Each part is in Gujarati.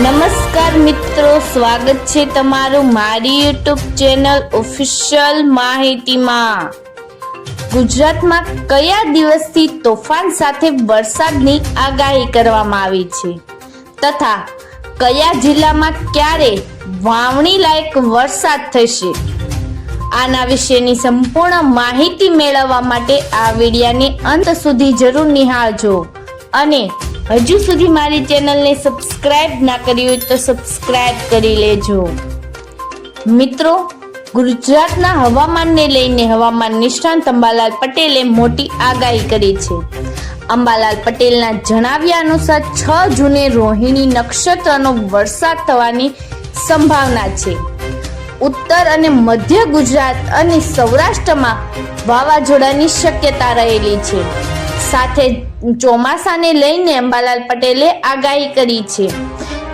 નમસ્કાર મિત્રો, સ્વાગત છે તમારું મારી યુટ્યુબ ચેનલ ઓફિશિયલ માહિતીમાં. ગુજરાતમાં કયા દિવસથી તોફાન સાથે વરસાદની આગાહી કરવામાં આવી છે? તથા કયા જિલ્લામાં ક્યારે વાવણી લાયક વરસાદ થશે? આના વિશેની સંપૂર્ણ માહિતી મેળવવા માટે આ વિડિયાને અંત સુધી જરૂર નિહાળજો અને હજુ સુધી મારી ચેનલને સબસ્ક્રાઇબ ના કરી હોય તો સબસ્ક્રાઇબ કરી લેજો. મિત્રો, ગુજરાતના હવામાનને લઈને હવામાન નિષ્ણાંત અંબાલાલ પટેલે મોટી આગાહી કરી છે. અંબાલાલ પટેલના જણાવ્યા અનુસાર છ જૂને રોહિણી નક્ષત્રનો વરસાદ થવાની સંભાવના છે. ઉત્તર અને મધ્ય ગુજરાત અને સૌરાષ્ટ્રમાં વાવાઝોડાની શક્યતા રહેલી છે. સાથે ચોમાસાને લઈને અંબાલાલ પટેલે આગાહી કરી છે.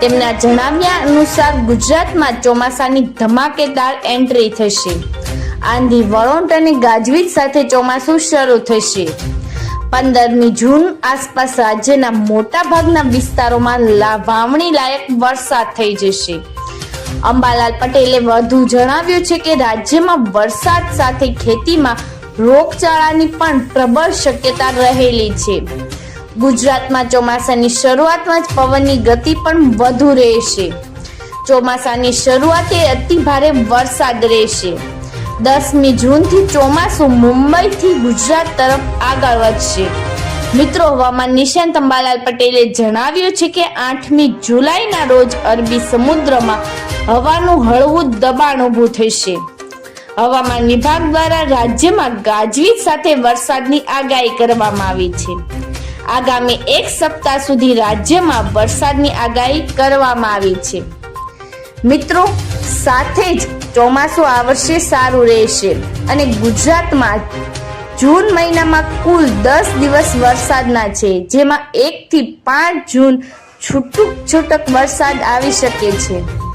તેમના જણાવ્યા અનુસાર ગુજરાતમાં ચોમાસાની ધમાકેદાર એન્ટ્રી થશે. આંધી વળોંટ અને ગાજવીજ સાથે ચોમાસું શરૂ થશે. પંદરમી જૂન આસપાસ રાજ્યના મોટા ભાગના વિસ્તારોમાં વાવણી લાયક વરસાદ થઈ જશે. અંબાલાલ પટેલે વધુ જણાવ્યું છે કે રાજ્યમાં વરસાદ સાથે ખેતીમાં રોગચાળાની પણ પ્રબળ શક્યતા રહેલી છે. ગુજરાતમાં ચોમાસાની શરૂઆતમાં જ પવનની ગતિ પણ વધુ રહેશે. ચોમાસાની શરૂઆતે અતિ ભારે વરસાદ રહેશે. દસમી જૂનથી ચોમાસું મુંબઈથી ગુજરાત તરફ આગળ વધશે. મિત્રો, હવામાન નિશાંત અંબાલાલ પટેલે જણાવ્યું છે કે આઠમી જુલાઈના રોજ અરબી સમુદ્રમાં હવાનું હળવું દબાણ ઊભું થશે. હવામાન વિભાગ દ્વારા રાજ્યમાં ગાજવીજ સાથે વરસાદની આગાહી કરવામાં આવી છે. આગામી એક સપ્તાહ સુધી રાજ્યમાં વરસાદની આગાહી કરવામાં આવી છે. મિત્રો, સાથે જ ચોમાસું આ વર્ષે સારું રહેશે અને ગુજરાતમાં જૂન મહિનામાં કુલ દસ દિવસ વરસાદના છે, જેમાં એકથી પાંચ જૂન છૂટક છૂટક વરસાદ આવી શકે છે.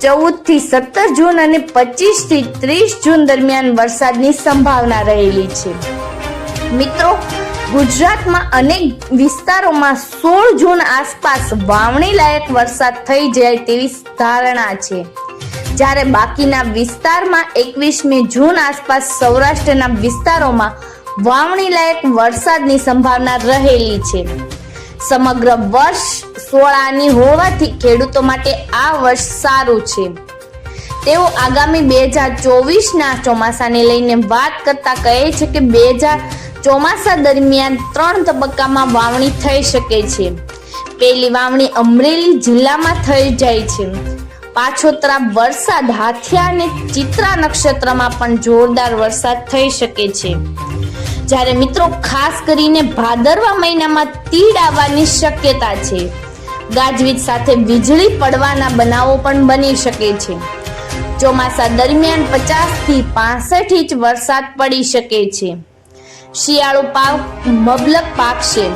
ચૌદથી સત્તર જૂન અને પચીસથી ત્રીસ જૂન દરમિયાન વરસાદની સંભાવના રહેલી છે. મિત્રો, ગુજરાતમાં અનેક વિસ્તારોમાં સોળ જૂન આસપાસ વાવણી લાયક વરસાદ થઈ જાય તેવી ધારણા છે. જ્યારે બાકીના વિસ્તારમાં એકવીસમી જૂન આસપાસ સૌરાષ્ટ્રના વિસ્તારોમાં વાવણી લાયક વરસાદની સંભાવના રહેલી છે. સમગ્ર વર્ષ સોળાની હોવાથી ખેડૂતો માટે આ વર્ષ સારું છે. તેઓ આગામી બે હજાર ચોવીસના ચોમાસાને લઈને વાત કરતા કહે છે કે બે હજાર ચોમાસા દરમિયાન ત્રણ તબક્કામાં વાવણી થઈ શકે છે. પહેલી વાવણી અમરેલી જિલ્લામાં થઈ જાય છે. પાછોતરા વરસાદ હાથિયા અને ચિત્રા નક્ષત્રમાં પણ જોરદાર વરસાદ થઈ શકે છે. જ્યારે મિત્રો ખાસ કરીને ભાદરવા મહિનામાં તીડ આવવાની શક્યતા છે. ગાજવીજ સાથે વીજળી પડવાના બનાવો પણ બની શકે છે. ચોમાસા દરમિયાન પચાસથી પાસઠ ઇંચ વરસાદ પડી શકે છે. શિયાળો પાક મબલક પાકશે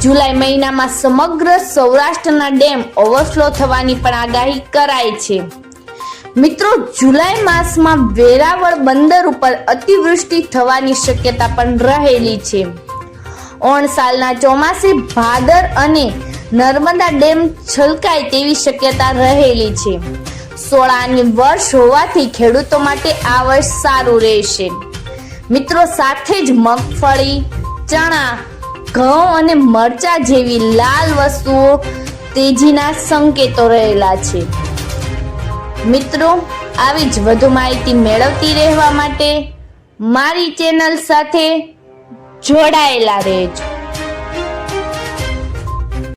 જુલાઈ મહિનામાં સમગ્ર સૌરાષ્ટ્રના ડેમ ઓવરફ્લો થવાની પણ આગાહી કરાય છે. મિત્રો, જુલાઈ માસમાં વેરાવળ બંદર ઉપર અતિવૃષ્ટિ થવાની શક્યતા પણ રહેલી છે. ઓણ સાલના ચોમાસે ભાદર અને નર્મદા ડેમ છલકાય તેવી શક્યતા રહેલી છે. સોળાની વર્ષ હોવાથી ખેડૂતો માટે આ વર્ષ સારું રહેશે. મિત્રો, સાથે જ મગફળી, ચણા, ઘઉં અને મરચા જેવી લાલ વસ્તુઓ તેજીના સંકેતો રહેલા છે. મિત્રો, આવી જ વધુ માહિતી મેળવતી રહેવા માટે મારી ચેનલ સાથે જોડાયેલા રહેજો.